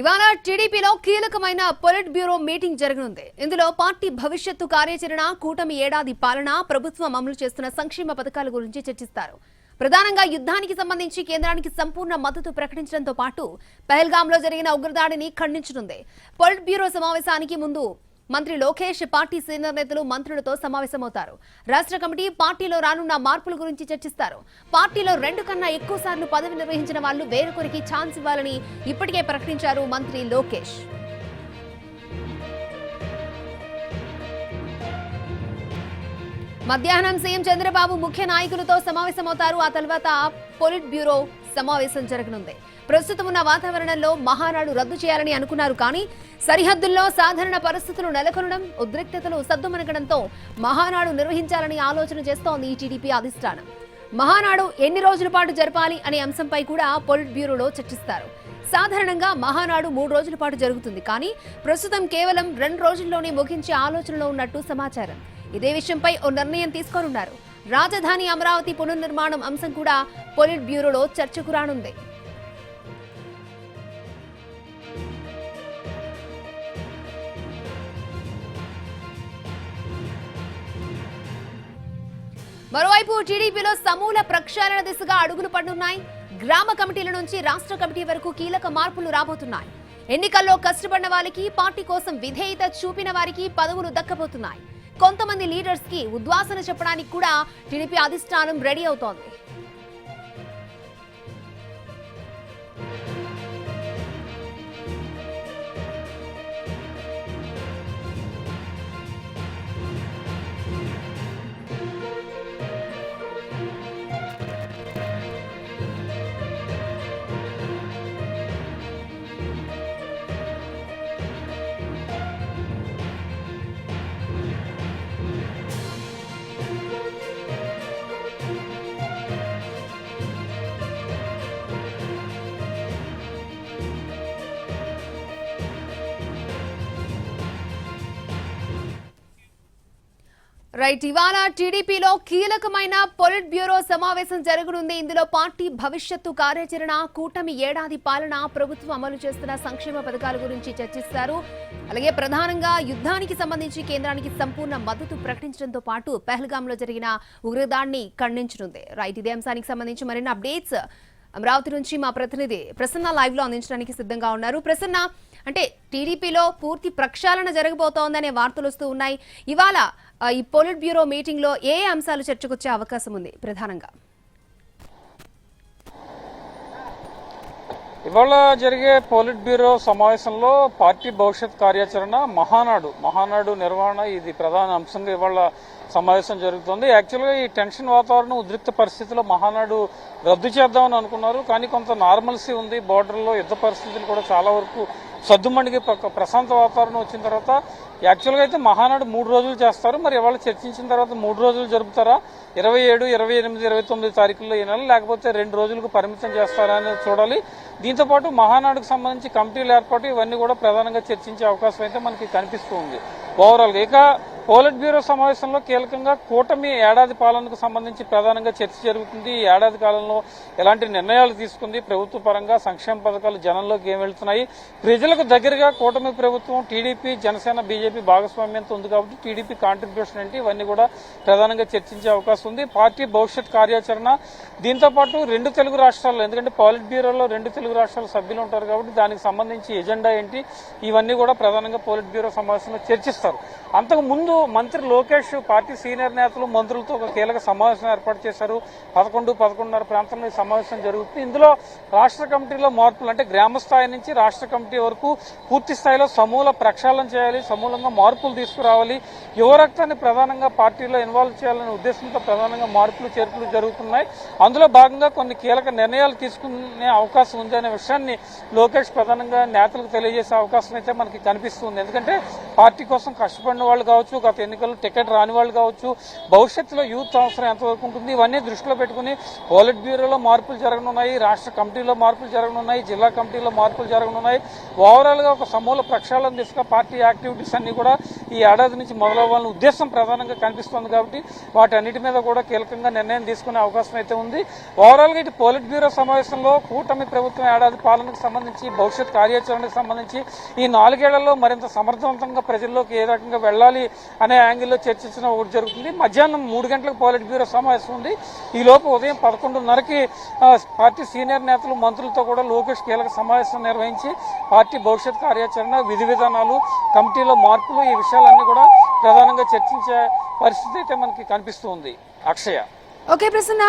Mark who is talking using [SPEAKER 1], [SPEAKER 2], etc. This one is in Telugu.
[SPEAKER 1] ఇవాళ టీడీపీలో కీలకమైన పొలిట్ బ్యూరో మీటింగ్ జరగనుంది. ఇందులో పార్టీ భవిష్యత్తు కార్యాచరణ కూటమి ఏడాది పాలన ప్రభుత్వం అమలు చేస్తున్న సంక్షేమ పథకాల గురించి చర్చిస్తారు. ప్రధానంగా యుద్ధానికి సంబంధించి కేంద్రానికి సంపూర్ణ మద్దతు ప్రకటించడంతో పాటు పహల్గాంలో జరిగిన ఉగ్రదాడిని ఖండించనుంది. పొలిట్ బ్యూరో సమావేశానికి ముందు మంత్రి లోకేష్ పార్టీ సీనియర్ నేతలు మంత్రులతో సమావేశమవుతారు. రాష్ట్ర కమిటీ పార్టీలో రానున్న మార్పుల గురించి చర్చిస్తారు. పార్టీలో రెండు కన్నా ఎక్కువ సార్లు పదవి నిర్వహించిన వాళ్ళు వేరొకరికి ఛాన్స్ ఇవ్వాలని ఇప్పటికే ప్రకటించారు మంత్రి లోకేష్. మధ్యాహ్నం సీఎం చంద్రబాబు ముఖ్య నాయకులతో సమావేశమవుతారు. ఆ తర్వాత పొలిట్ బ్యూరో సమావేశం జరగనుంది. ప్రస్తుతం ఉన్న వాతావరణంలో మహానాడు రద్దు చేయాలని అనుకున్నారు కానీ సరిహద్దుల్లో సాధారణ పరిస్థితులు నెలకొనడం ఉద్రిక్తతలు సద్దుమణగడంతో మహానాడు నిర్వహించాలని ఆలోచన చేస్తోంది ఈ టీడీపీ అధిష్టానం. మహానాడు ఎన్ని రోజుల పాటు జరపాలి అనే అంశంపై కూడా పొలిట్ బ్యూరోలో చర్చిస్తారు. సాధారణంగా మహానాడు మూడు రోజుల పాటు జరుగుతుంది కానీ ప్రస్తుతం కేవలం రెండు రోజుల్లోనే ముగించే ఆలోచనలో ఉన్నట్టు సమాచారం. ఇదే విషయంపై ఓ నిర్ణయం తీసుకోనున్నారు. రాజధాని అమరావతి పునర్నిర్మాణం అంశం కూడా పొలిట్ బ్యూరోలో చర్చకు రానుంది. మరోవైపు టీడీపీలో సమూల ప్రక్షాళన దిశగా అడుగులు పడుతున్నాయి గ్రామ కమిటీల నుంచి రాష్ట్ర కమిటీ వరకు కీలక మార్పులు రాబోతున్నాయి. ఎన్నికల్లో కష్టపడిన వారికి పార్టీ కోసం విధేయత చూపిన వారికి పదవులు దక్కబోతున్నాయి. కొంతమంది లీడర్స్కి ఉద్వాసన చెప్పడానికి కూడా టీడీపీ అధిష్టానం రెడీ అవుతోంది. రైట్ ఇవాళ టీడీపీలో కీలకమైన పొలిట్ బ్యూరో సమావేశం జరగనుంది. ఇందులో పార్టీ భవిష్యత్తు కార్యాచరణ కూటమి ఏడాది పాలన ప్రభుత్వం అమలు చేస్తున్న సంక్షేమ పథకాల గురించి చర్చిస్తారు. అలాగే ప్రధానంగా యుద్ధానికి సంబంధించి కేంద్రానికి సంపూర్ణ మద్దతు ప్రకటించడంతో పాటు పెహల్గాంలో జరిగిన ఉగ్రదాడిని ఖండించనుంది. రైట్ ఇదే అంశానికి సంబంధించి మరిన్ని అప్డేట్స్ అమరావతి నుంచి మా ప్రతినిధి ప్రసన్న లైవ్లో అందించడానికి సిద్ధంగా ఉన్నారు. ప్రసన్న అంటే టీడీపీలో పూర్తి ప్రక్షాళన జరగబోతోందనే వార్తలు వస్తూ ఉన్నాయి. ఇవాళ ఈ పోలిట్ బ్యూరో మీటింగ్లో ఏ అంశాలు చర్చకొచ్చే అవకాశం ఉంది? ప్రధానంగా.
[SPEAKER 2] ఇవాళ జరిగే పోలిట్ బ్యూరో సమావేశంలో పార్టీ భవిష్యత్ కార్యాచరణ మహానాడు మహానాడు నిర్వహణ ఇది ప్రధాన అంశంగా ఇవాళ సమావేశం జరుగుతుంది. యాక్చువల్గా ఈ టెన్షన్ వాతావరణం ఉద్రిక్త పరిస్థితుల్లో మహానాడు రద్దు చేద్దామని అనుకున్నారు. కానీ కొంత నార్మల్సీ ఉంది. బోర్డర్లో యుద్ధ పరిస్థితులు కూడా చాలా వరకు సద్దుమణికి ప్రశాంత వాతావరణం వచ్చిన తర్వాత యాక్చువల్గా అయితే మహానాడు మూడు రోజులు చేస్తారు. మరి ఇవాళ చర్చించిన తర్వాత మూడు రోజులు జరుపుతారా? ఇరవై ఏడు ఇరవై ఎనిమిది ఇరవై తొమ్మిది తారీఖుల్లో ఈ నెల లేకపోతే రెండు రోజులకు పరిమితం చేస్తారా అనేది చూడాలి. దీంతో పాటు మహానాడుకు సంబంధించి కమిటీల ఏర్పాటు ఇవన్నీ కూడా ప్రధానంగా చర్చించే అవకాశం అయితే మనకి కనిపిస్తుంది ఓవరాల్గా ఇక పోలిట్ బ్యూరో సమావేశంలో కీలకంగా కూటమి ఏడాది పాలనకు సంబంధించి ప్రధానంగా చర్చ జరుగుతుంది. ఈ ఏడాది కాలంలో ఎలాంటి నిర్ణయాలు తీసుకుంది? ప్రభుత్వ పరంగా సంక్షేమ పథకాలు జనంలోకి ఏం వెళ్తున్నాయి? ప్రజలకు దగ్గరగా కూటమి ప్రభుత్వం టీడీపీ జనసేన బీజేపీ భాగస్వామ్యంతో ఉంది కాబట్టి టీడీపీ కాంట్రిబ్యూషన్ ఏంటి? ఇవన్నీ కూడా ప్రధానంగా చర్చించే అవకాశం ఉంది. పార్టీ భవిష్యత్ కార్యాచరణ. దీంతో పాటు రెండు తెలుగు రాష్ట్రాల్లో ఎందుకంటే పాలిట్ బ్యూరోలో రెండు తెలుగు రాష్ట్రాల సభ్యులు ఉంటారు కాబట్టి దానికి సంబంధించి ఎజెండా ఏంటి? ఇవన్నీ కూడా ప్రధానంగా పోలిట్ బ్యూరో సమావేశంలో చర్చిస్తారు. అంతకు ముందు మంత్రి లోకేష్ పార్టీ సీనియర్ నేతలు మంత్రులతో ఒక కీలక సమావేశం ఏర్పాటు చేశారు. పదకొండు పదకొండున్నర ప్రాంతంలో ఈ సమావేశం జరుగుతుంది. ఇందులో రాష్ట్ర కమిటీలో మార్పులు అంటే గ్రామ స్థాయి నుంచి రాష్ట్ర కమిటీ వరకు పూర్తి స్థాయిలో సమూల ప్రక్షాళన చేయాలి సమూలంగా మార్పులు తీసుకురావాలి. యువ రక్తాన్ని ప్రధానంగా పార్టీలో ఇన్వాల్వ్ చేయాలనే ఉద్దేశంతో ప్రధానంగా మార్పులు చేర్పులు జరుగుతున్నాయి. అందులో భాగంగా కొన్ని కీలక నిర్ణయాలు తీసుకునే అవకాశం ఉంది అనే విషయాన్ని లోకేష్ ప్రధానంగా నేతలకు తెలియజేసే అవకాశం అయితే మనకి కనిపిస్తుంది. ఎందుకంటే పార్టీ కోసం కష్టపడిన ఉన్న వాళ్ళు కావచ్చు గత ఎన్నికల్లో టికెట్ రాని వాళ్ళు కావచ్చు భవిష్యత్తులో యూత్ అవసరం ఎంతవరకు ఉంటుంది ఇవన్నీ దృష్టిలో పెట్టుకుని పోలిట్ బ్యూరోలో మార్పులు జరగనున్నాయి రాష్ట్ర కమిటీలో మార్పులు జరగనున్నాయి జిల్లా కమిటీలో మార్పులు జరగనున్నాయి. ఓవరాల్గా ఒక సమూల ప్రక్షాళన దిశగా పార్టీ యాక్టివిటీస్ అన్ని కూడా ఈ ఏడాది నుంచి మొదలవ్వాలని ఉద్దేశం ప్రధానంగా కనిపిస్తోంది కాబట్టి వాటన్నిటి మీద కూడా కీలకంగా నిర్ణయం తీసుకునే అవకాశం అయితే ఉంది. ఓవరాల్గా ఇటు పోలిట్ బ్యూరో సమావేశంలో కూటమి ప్రభుత్వం ఏడాది పాలనకు సంబంధించి భవిష్యత్ కార్యాచరణకు సంబంధించి ఈ నాలుగేళ్ళలో మరింత సమర్థవంతంగా ప్రజల్లోకి ఏ రకంగా వెళ్ళాలి అనే యాంగిల్లో చర్చించడం ఒకటి జరుగుతుంది. మధ్యాహ్నం మూడు గంటలకు పాలిట్ బ్యూరో సమావేశం ఉంది. ఈ లోపు ఉదయం పదకొండున్నరకి పార్టీ సీనియర్ నేతలు మంత్రులతో కూడా లోకేష్ కీలక సమావేశం నిర్వహించి పార్టీ భవిష్యత్ కార్యాచరణ విధి విధానాలు కమిటీలో మార్పులు ఈ విషయాలన్నీ కూడా ప్రధానంగా చర్చించే పరిస్థితి అయితే మనకి కనిపిస్తుంది అక్షయ.
[SPEAKER 1] ఓకే ప్రసన్న.